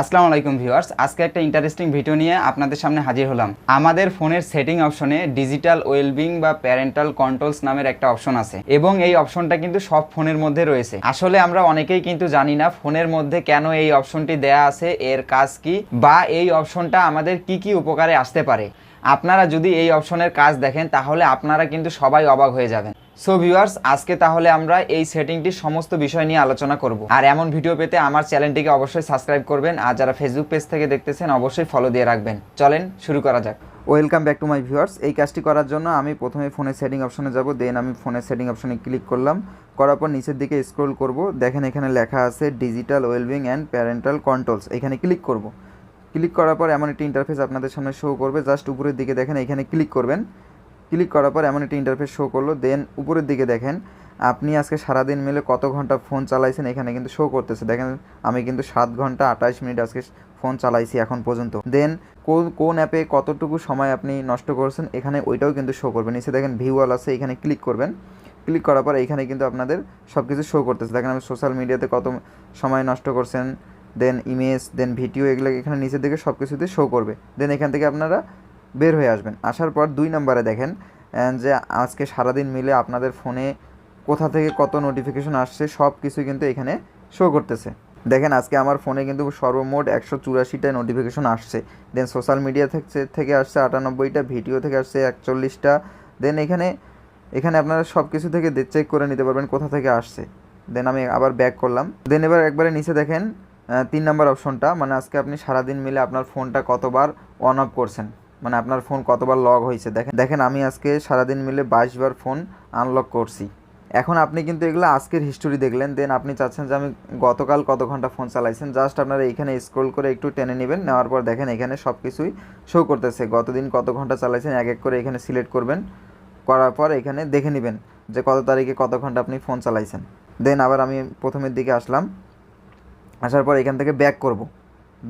আসসালামু আলাইকুম ভিউয়ার্স। আজকে একটা ইন্টারেস্টিং ভিডিও নিয়ে আপনাদের সামনে হাজির হলাম। আমাদের ফোনের সেটিং অপশনে ডিজিটাল ওয়েলবিং বা প্যারেন্টাল কন্ট্রোলস নামের একটা অপশন আছে। এবং এই অপশনটা কিন্তু সব ফোনের মধ্যে রয়েছে। আসলে আমরা অনেকেই কিন্তু জানি না ফোনের মধ্যে কেন এই অপশনটি দেয়া আছে, এর কাজ কি, বা এই অপশনটা আমাদের কি কি উপকারে আসতে পারে। আপনারা যদি এই অপশনের কাজ দেখেন, তাহলে আপনারা কিন্তু সবাই অবাক হয়ে যাবেন। সো ভিউয়ার্স আজকে তাহলে আমরা এই সেটিংটির সমস্ত বিষয় নিয়ে আলোচনা করব। আর এমন ভিডিও পেতে আমার চ্যানেলটিকে অবশ্যই সাবস্ক্রাইব করবেন, আর যারা ফেসবুক পেজ থেকে দেখতেছেন, অবশ্যই ফলো দিয়ে রাখবেন। চলেন শুরু করা যাক। Welcome back to my viewers এই কাজটি করার জন্য আমি প্রথমে ফোনের সেটিং অপশনে যাব দেন আমি ফোনের সেটিং অপশনে ক্লিক করলাম। করার পর নিচের দিকে স্ক্রল করব। দেখেন এখানে লেখা আছে digital wellbeing and parental controls এখানে ক্লিক করব। ক্লিক করার পর এমন একটি ইন্টারফেস আপনাদের সামনে শো করবে। জাস্ট উপরের দিকে দেখেন এখানে ক্লিক করবেন। ক্লিক করার পর এমন একটি ইন্টারফেস শো করল। দেন উপরের দিকে দেখেন, আপনি আজকে সারাদিন মিলে কত ঘণ্টা ফোন চালাইছেন এখানে কিন্তু শো করতেছে। দেখেন, আমি কিন্তু সাত ঘণ্টা আঠাশ মিনিট আজকে ফোন চালাইছি এখন পর্যন্ত। দেন কোন কোন অ্যাপে কতটুকু সময় আপনি নষ্ট করছেন এখানে ওইটাও কিন্তু শো করবে। নিচে দেখেন ভিউয়াল আছে, এখানে ক্লিক করবেন। ক্লিক করার পর এখানে কিন্তু আপনাদের সব কিছু শো করতেছে। দেখেন আমি সোশ্যাল মিডিয়াতে কত সময় নষ্ট করছেন দেন ইমেজ দেন ভিডিও এগুলো এখানে নিচের দিকে সব কিছুতে শো করবে। দেন এখান থেকে আপনারা বের হয়ে আসবেন। আসার পর দুই নম্বরে দেখেন যে আজকে সারাদিন মিলে আপনাদের ফোনে কোথা থেকে কত নোটিফিকেশন আসছে সব কিছু কিন্তু এখানে শো করতেছে। দেখেন, আজকে আমার ফোনে কিন্তু সর্বমোট একশো চুরাশিটা নোটিফিকেশন আসছে। দেন সোশ্যাল মিডিয়া থেকে থেকে আসছে আটানব্বইটা ভিডিও থেকে আসছে একচল্লিশটা। দেন এখানে এখানে আপনারা সব কিছু থেকে চেক করে নিতে পারবেন কোথা থেকে আসছে। দেন আমি আবার ব্যাক করলাম। দেন এবার একবারে নিচে দেখেন তিন নাম্বার অপশনটা মানে আজকে আপনি সারাদিন মিলে আপনার ফোনটা কতবার অন অফ করছেন। মানে আপনার ফোন কতবার লগ হয়েছে? দেখেন দেখেন, আমি আজকে সারাদিন মিলে বাইশ বার ফোন আনলক করছি। এখন আপনি কিন্তু এগুলো আজকের হিস্টোরি দেখলেন দেন আপনি চাচ্ছেন যে আমি গতকাল কত ঘণ্টা ফোন চালাইছেন? জাস্ট আপনারা এইখানে স্ক্রল করে একটু টেনে নেবেন, নেওয়ার পর দেখেন এখানে সব কিছুই শো করতেছে। গতদিন কত ঘণ্টা চালাইছেন, এক এক করে এখানে সিলেক্ট করবেন, করার পর এখানে দেখে নেবেন যে কত তারিখে কত ঘণ্টা আপনি ফোন চালাইছেন। দেন আবার আমি প্রথমের দিকে আসলাম, আসার পর এখান থেকে ব্যাক করব।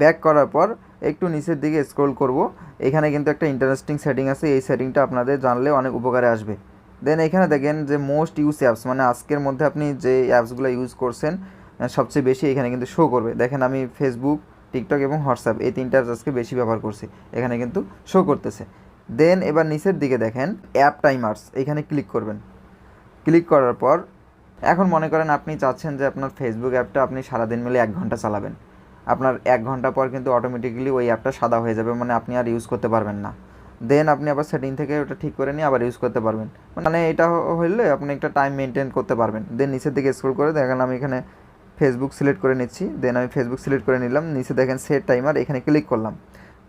ব্যাক করার পর একটু নিচের দিকে স্ক্রল করব। এখানে কিন্তু একটা ইন্টারেস্টিং সেটিং আছে। এই সেটিংটা আপনাদের জানলে অনেক উপকারে আসবে। দেন এখানে দেখেন যে মোস্ট ইউজ অ্যাপস মানে আজকের মধ্যে আপনি যে অ্যাপসগুলো ইউজ করছেন সবচেয়ে বেশি এখানে কিন্তু শো করবে। দেখেন আমি ফেসবুক টিকটক এবং হোয়াটসঅ্যাপ এই তিনটা অ্যাপস আজকে বেশি ব্যবহার করছি। এখানে কিন্তু শো করতেছে। দেন এবার নিচের দিকে দেখেন অ্যাপ টাইমার্স এখানে ক্লিক করবেন। ক্লিক করার পর এখন মনে করেন আপনি চাচ্ছেন যে আপনার ফেসবুক অ্যাপটা আপনি সারাদিন মিলে এক ঘণ্টা চালাবেন। আপনার এক ঘণ্টা পর কিন্তু অটোমেটিক্যালি ওই অ্যাপটা সাদা হয়ে যাবে মানে আপনি আর ইউজ করতে পারবেন না। দেন আপনি আবার সেটিং থেকে ওটা ঠিক করে নিয়ে আবার ইউজ করতে পারবেন। মানে এটা হইলে আপনি একটা টাইম মেনটেন করতে পারবেন। দেন নিচের দিকে স্ক্রল করে দেখেন আমি এখানে ফেসবুক সিলেক্ট করে নিচ্ছি। দেন আমি ফেসবুক সিলেক্ট করে নিলাম, নিচে দেখেন সেট টাইমার এখানে ক্লিক করলাম।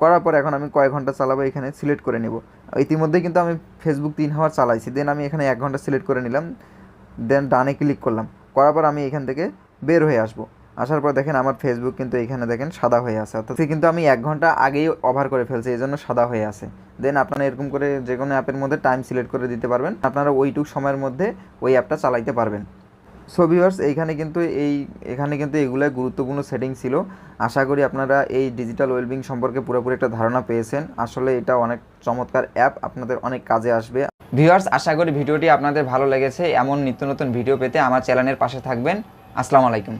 করার পর এখন আমি কয় ঘণ্টা চালাবো, এখানে সিলেক্ট করে নিব। ইতিমধ্যেই কিন্তু আমি ফেসবুক তিন হাওয়ার চালাইছি। দেন আমি এখানে এক ঘণ্টা সিলেক্ট করে নিলাম। দেন ডানে ক্লিক করলাম। করার পর আমি এখান থেকে বের হয়ে আসব। আসার পর দেখেন আমার ফেসবুক কিন্তু এখানে দেখেন সাদা হয়ে আছে। অর্থাৎ কিন্তু আমি এক ঘণ্টা আগেই ওভার করে ফেলছি, এই জন্য সাদা হয়ে আছে। দেন আপনারা এরকম করে যে কোনো অ্যাপের মধ্যে টাইম সিলেক্ট করে দিতে পারবেন। আপনারা ওইটুক সময়ের মধ্যে ওই অ্যাপটা চালাইতে পারবেন। সো ভিউয়ার্স এইখানে কিন্তু এই, এখানে কিন্তু এগুলো গুরুত্বপূর্ণ সেটিং ছিল। আশা করি আপনারা এই ডিজিটাল ওয়েলবিং সম্পর্কে পুরোপুরি একটা ধারণা পেয়েছেন। আসলে এটা অনেক চমৎকার অ্যাপ আপনাদের অনেক কাজে আসবে। ভিউয়ার্স আশা করি ভিডিওটি আপনাদের ভালো লেগেছে। এমন নিত্য নতুন ভিডিও পেতে আমার চ্যানেলের পাশে থাকবেন। আসসালামু আলাইকুম।